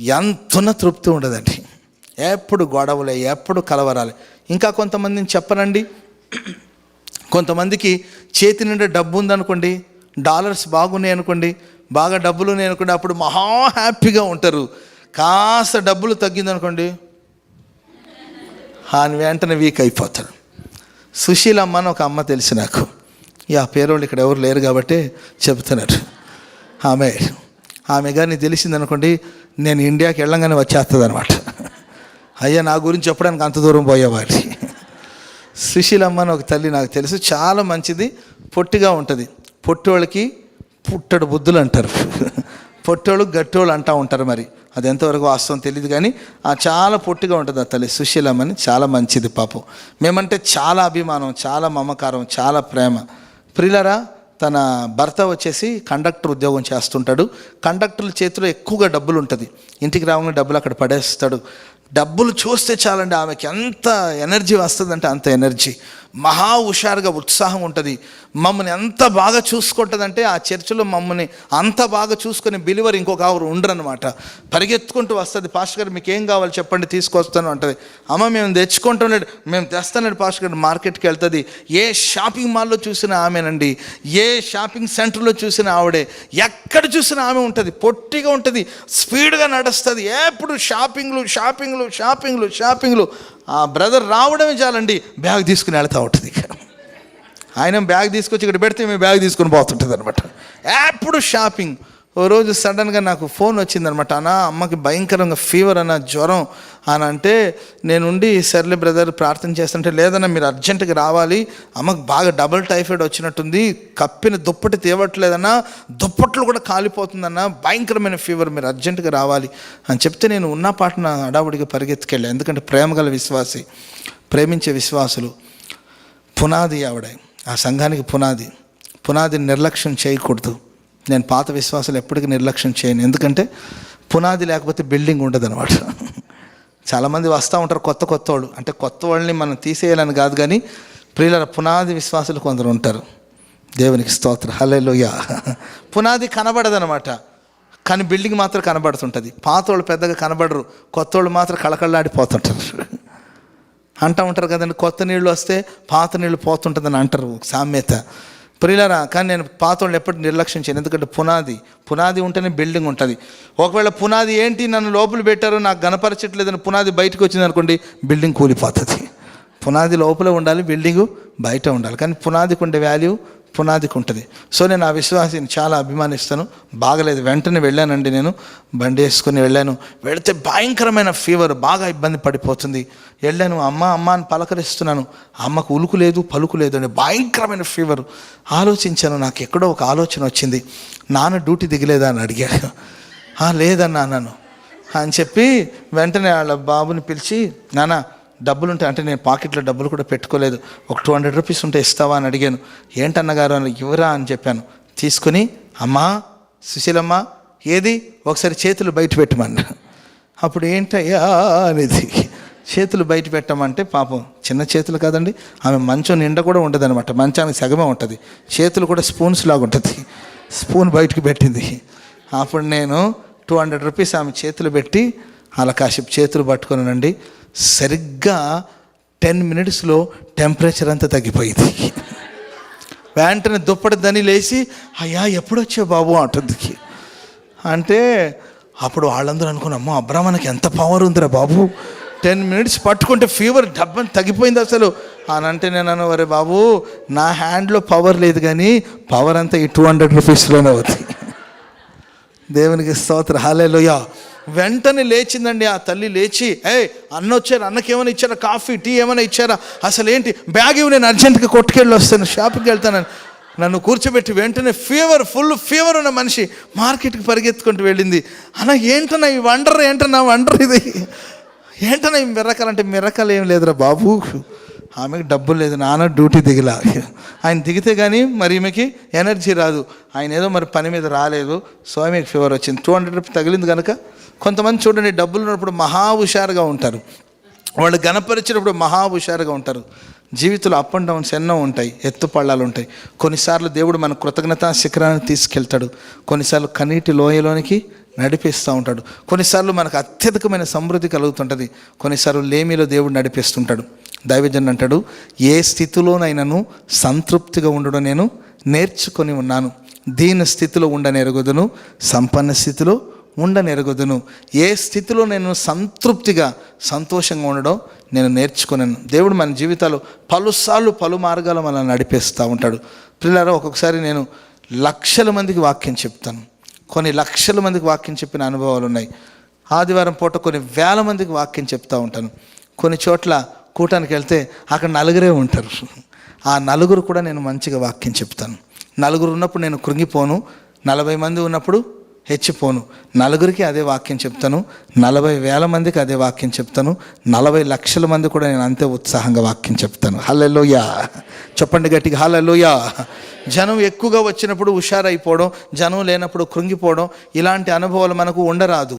ఎంతున్న తృప్తి ఉండదండి. ఎప్పుడు గొడవలే ఎప్పుడు కలవరాలి. ఇంకా కొంతమందిని చెప్పనండి. కొంతమందికి చేతి నిండా డబ్బు ఉందనుకోండి డాలర్స్ బాగున్నాయి అనుకోండి బాగా డబ్బులు ఉన్నాయి అనుకోండి అప్పుడు మహా హ్యాపీగా ఉంటారు. కాస్త డబ్బులు తగ్గిందనుకోండి ఆయన వెంటనే వీక్ అయిపోతాడు సుశీలమ్మ అని ఒక అమ్మ తెలిసి నాకు. ఈ ఆ పేరోళ్ళు ఇక్కడ ఎవరు లేరు కాబట్టి చెబుతున్నారు ఆమె ఆమె గారిని తెలిసిందనుకోండి నేను ఇండియాకి వెళ్ళంగానే వచ్చేస్తుంది అనమాట అయ్యా నా గురించి చెప్పడానికి అంత దూరం పోయేవాడి సుశీలమ్మ అని ఒక తల్లి నాకు తెలుసు చాలా మంచిది పొట్టిగా ఉంటుంది. పొట్టోళ్ళకి పుట్టడు బుద్ధులు అంటారు. పొట్టోళ్ళు గట్టోళ్ళు అంటూ ఉంటారు మరి. అది ఎంతవరకు వాస్తవం తెలియదు కానీ ఆ చాలా పొట్టిగా ఉంటుంది ఆ తల్లి సుశీలమ్మని చాలా మంచిది పాపం. మేమంటే చాలా అభిమానం చాలా మమకారం చాలా ప్రేమ. ప్రిలరా తన భర్త వచ్చేసి కండక్టర్ ఉద్యోగం చేస్తుంటాడు. కండక్టర్ల చేతిలో ఎక్కువగా డబ్బులు ఉంటుంది. ఇంటికి రాగానే డబ్బులు అక్కడ పడేస్తాడు. డబ్బులు చూస్తే చాలండి ఆమెకి ఎంత ఎనర్జీ వస్తుందంటే అంత ఎనర్జీ. మహా హుషారుగా ఉత్సాహం ఉంటుంది. మమ్మల్ని ఎంత బాగా చూసుకుంటుందంటే ఆ చర్చిలో మమ్మల్ని అంత బాగా చూసుకునే బిలివర్ ఇంకొక ఆవిడ ఉండరనమాట పరిగెత్తుకుంటూ వస్తుంది పాస్టర్ గారు మీకు ఏం కావాలి చెప్పండి తీసుకొస్తాను అంటది. అమ్మ మేము తెచ్చుకుంటున్నాడు మేము తెస్తానండి పాస్టర్ గారు మార్కెట్కి వెళ్తుంది. ఏ షాపింగ్ మాల్లో చూసినా ఆమెనండి. ఏ షాపింగ్ సెంటర్లో చూసినా ఆవిడే. ఎక్కడ చూసినా ఆమె ఉంటుంది. పొట్టిగా ఉంటుంది. స్పీడ్గా నడుస్తుంది. ఎప్పుడు షాపింగ్లు షాపింగ్లు షాపింగ్లు షాపింగ్లు ఆ బ్రదర్ రావడమే చాలండి బ్యాగ్ తీసుకుని వెళ్తూ ఉంటుంది ఇక. ఆయన బ్యాగ్ తీసుకొచ్చి ఇక్కడ పెడితే మేము బ్యాగ్ తీసుకొని పోతుంటుంది అనమాట ఎప్పుడు షాపింగ్. ఓ రోజు సడన్గా నాకు ఫోన్ వచ్చిందనమాట. అన్న అమ్మకి భయంకరంగా ఫీవర్ అన్న జ్వరం అని అంటే నేనుండి సర్లే బ్రదర్ ప్రార్థన చేస్తుంటే లేదన్నా మీరు అర్జెంటుగా రావాలి. అమ్మకి బాగా డబుల్ టైఫాయిడ్ వచ్చినట్టుంది. కప్పిన దుప్పటి తేవట్లేదన్నా దుప్పట్లు కూడా కాలిపోతుందన్న భయంకరమైన ఫీవర్ మీరు అర్జెంటుగా రావాలి. అని చెప్తే నేను ఉన్న పాటన అడావుడిగా పరిగెత్తుకెళ్ళా. ఎందుకంటే ప్రేమగల విశ్వాసి ప్రేమించే విశ్వాసులు. పునాది ఆవిడ ఆ సంఘానికి పునాది. పునాది నిర్లక్ష్యం చేయకూడదు. నేను పాత విశ్వాసాలు ఎప్పటికీ నిర్లక్ష్యం చేయను. ఎందుకంటే పునాది లేకపోతే బిల్డింగ్ ఉండదు అనమాట చాలామంది వస్తూ ఉంటారు కొత్త కొత్త వాళ్ళు అంటే కొత్త వాళ్ళని మనం తీసేయాలని కాదు కానీ ప్రియుల పునాది విశ్వాసులు కొందరు ఉంటారు. దేవునికి స్తోత్ర. హల్లెలూయా. పునాది కనబడదనమాట కానీ బిల్డింగ్ మాత్రం కనబడుతుంటుంది. పాత వాళ్ళు పెద్దగా కనబడరు. కొత్త వాళ్ళు మాత్రం కళకళ్ళాడిపోతుంటారు అంటూ ఉంటారు కదండి కొత్త నీళ్ళు వస్తే పాత నీళ్ళు పోతుంటుందని అంటారు ఒక సామెత ప్రియులరా కానీ నేను పాతోళ్ళు వాళ్ళు ఎప్పటి నిర్లక్ష్యం చేయను. ఎందుకంటే పునాది పునాది ఉంటేనే బిల్డింగ్ ఉంటుంది. ఒకవేళ పునాది ఏంటి నన్ను లోపల పెట్టారు నాకు గనపరచట్లేదని పునాది బయటకు వచ్చింది అనుకోండి బిల్డింగ్ కూలిపోతుంది. పునాది లోపల ఉండాలి బిల్డింగు బయట ఉండాలి. కానీ పునాదికి ఉండే వాల్యూ పునాదికి ఉంటుంది. సో నేను ఆ విశ్వాసిని చాలా అభిమానిస్తాను. బాగలేదు. వెంటనే వెళ్ళానండి నేను. బండి వేసుకుని వెళ్ళాను. వెళితే భయంకరమైన ఫీవర్ బాగా ఇబ్బంది పడిపోతుంది. వెళ్ళాను. అమ్మ అమ్మ అని పలకరిస్తున్నాను. అమ్మకు ఉలుకు లేదు పలుకు లేదు అని భయంకరమైన ఫీవర్ ఆలోచించాను. నాకు ఎక్కడో ఒక ఆలోచన వచ్చింది. నాన్న డ్యూటీ దిగలేదా అని అడిగాడు. "ఆ, లేదన్నా అన్నాను. అని చెప్పి వెంటనే వాళ్ళ బాబుని పిలిచి నాన్న డబ్బులు ఉంటాయి అంటే నేను పాకెట్లో డబ్బులు కూడా పెట్టుకోలేదు. ఒక టూ హండ్రెడ్ రూపీస్ ఉంటే ఇస్తావా అని అడిగాను. ఏంటన్నగారు? అని ఇవ్వరా అని చెప్పాను. తీసుకుని అమ్మా సుశీలమ్మ ఏది? ఒకసారి చేతులు బయట పెట్టమన్నా అప్పుడు ఏంటయ్యా? అనేది. చేతులు బయట పెట్టమంటే పాపం చిన్న చేతులు కాదండి. ఆమె మంచం నిండా కూడా ఉండదు అనమాట మంచానికి సగమే ఉంటుంది. చేతులు కూడా స్పూన్స్ లాగా ఉంటుంది. స్పూన్ బయటకు పెట్టింది. అప్పుడు నేను టూ హండ్రెడ్ రూపీస్ ఆమె చేతులు పెట్టి అలా కాసేపు చేతులు పట్టుకున్నానండి సరిగ్గా టెన్ మినిట్స్లో టెంపరేచర్ అంతా తగ్గిపోయింది. వెంటనే దుప్పటి దని లేచి అయ్యా ఎప్పుడు బాబు? అంటుంది. అంటే అప్పుడు వాళ్ళందరూ అనుకున్న అమ్మో మనకి ఎంత పవర్ ఉందిరా బాబు. టెన్ మినిట్స్ పట్టుకుంటే ఫీవర్ డబ్బని తగ్గిపోయింది అసలు. అని అంటే నేను అన్నవరే బాబు నా హ్యాండ్లో పవర్ లేదు కానీ పవర్ అంతా ఈ టూ హండ్రెడ్ రూపీస్లోనే అవుతుంది దేవునికి స్తోత్ర. హాలేలోయ వెంటనే లేచిందండి ఆ తల్లి లేచి ఏ అన్న వచ్చారు అన్నకి ఏమైనా ఇచ్చారా? కాఫీ టీ ఏమైనా ఇచ్చారా? అసలు ఏంటి బ్యాగ్ ఇవి నేను అర్జెంట్గా కొట్టుకెళ్ళి వస్తాను షాప్కి వెళ్తానని. నన్ను కూర్చోబెట్టి వెంటనే ఫీవర్ ఫుల్ ఫీవర్ ఉన్న మనిషి మార్కెట్కి పరిగెత్తుకుంటూ వెళ్ళింది. అన్న ఏంటన్నా ఈ వండర్ ఏంటన్నా వండర్ ఇది? ఏంటన్నా ఈ మిరకలు అంటే మిరకలు ఏం లేదురా బాబు. ఆమెకు డబ్బులు లేదు నాన్న డ్యూటీ దిగిలా. ఆయన దిగితే కానీ మరి ఈమెకి ఎనర్జీ రాదు. ఆయన ఏదో మరి పని మీద రాలేదు. సో ఆమెకి ఫీవర్ వచ్చింది. టూ హండ్రెడ్ రూపీస్ తగిలింది కనుక కొంతమంది చూడండి డబ్బులు ఉన్నప్పుడు మహా హుషారుగా ఉంటారు. వాళ్ళు గణపరిచినప్పుడు మహా హుషారుగా ఉంటారు. జీవితంలో అప్ అండ్ డౌన్స్ ఎన్నో ఉంటాయి ఎత్తుపళ్ళాలు ఉంటాయి. కొన్నిసార్లు దేవుడు మన కృతజ్ఞత శిఖరాన్ని తీసుకెళ్తాడు. కొన్నిసార్లు కన్నీటి లోయలోనికి నడిపిస్తూ ఉంటాడు. కొన్నిసార్లు మనకు అత్యధికమైన సమృద్ధి కలుగుతుంటుంది. కొన్నిసార్లు లేమిలో దేవుడు నడిపిస్తుంటాడు. దైవజన్ అంటాడు ఏ స్థితిలోనైనాను సంతృప్తిగా ఉండడం నేను నేర్చుకొని ఉన్నాను. దీన స్థితిలో ఉండనెరగదును సంపన్న స్థితిలో ఉండనెరగదును ఏ స్థితిలో నేను సంతృప్తిగా సంతోషంగా ఉండడం నేను నేర్చుకున్నాను దేవుడు మన జీవితాలు పలుసార్లు పలు మార్గాలు మనల్ని నడిపేస్తూ ఉంటాడు. పిల్లలు ఒక్కొక్కసారి నేను లక్షల మందికి వాక్యం చెప్తాను. కొన్ని లక్షల మందికి వాక్యం చెప్పిన అనుభవాలు ఉన్నాయి. ఆదివారం పూట కొన్ని వేల మందికి వాక్యం చెప్తూ ఉంటాను. కొన్ని చోట్ల కూటానికి వెళ్తే అక్కడ నలుగురే ఉంటారు. ఆ నలుగురు కూడా నేను మంచిగా వాక్యం చెప్తాను. నలుగురు ఉన్నప్పుడు నేను కృంగిపోను. నలభై మంది ఉన్నప్పుడు హెచ్చిపోను. నలుగురికి అదే వాక్యం చెప్తాను. నలభై వేల మందికి అదే వాక్యం చెప్తాను. నలభై లక్షల మంది కూడా నేను అంతే ఉత్సాహంగా వాక్యం చెప్తాను. హల్లెలోయా! చెప్పండి గట్టిగా హల్లెలోయా! జనం ఎక్కువగా వచ్చినప్పుడు హుషారైపోవడం జనం లేనప్పుడు కృంగిపోవడం ఇలాంటి అనుభవాలు మనకు ఉండరాదు.